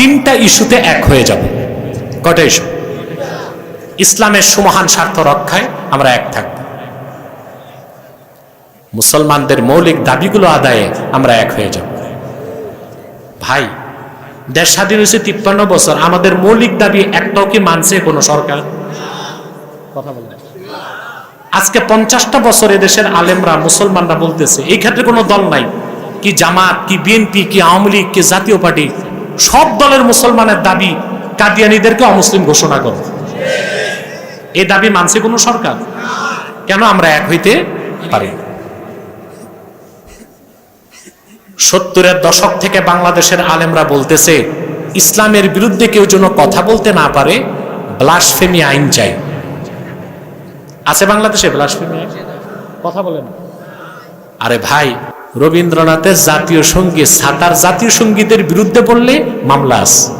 তিনটা ইস্যুতে এক হয়ে যাব। কটা ইস্যু? ইসলামের সুমহান স্বার্থ রক্ষায় আমরা এক থাকব। মুসলমানদের মৌলিক দাবিগুলো আদায়ে আমরা এক হয়ে যাব। ভাই দেশ স্বাধীন হয়েছে তিপ্পান্ন বছর। আমাদের মৌলিক দাবি একটাও কি মানছে কোনো সরকার? কথা বলেন। আজকে পঞ্চাশটা বছর দেশের আলেমরা, মুসলমানরা বলতেছে, এই ক্ষেত্রে কোনো দল নাই। কি জামাত, কি বিএনপি, কি আওয়ামী লীগ, কি জাতীয় পার্টি সব দলের মুসলমানের দাবি কাদিয়ানিদেরকে অমুসলিম ঘোষণা করে। এই দাবি মানছে কোনো সরকার? কেন আমরা এক হইতে পারি সত্তরের দশক থেকে বাংলাদেশের আলেমরা বলতেছে, ইসলামের বিরুদ্ধে কেউ যেন কথা বলতে না পারে ব্লাসফেমি আইন চাই। আছে বাংলাদেশে ব্লাসফেমি আইন? কথা বলেন। আরে ভাই রবীন্দ্রনাথের জাতীয় সংগীত সাতার জাতীয় সঙ্গীতের বিরুদ্ধে বললে মামলা আছে।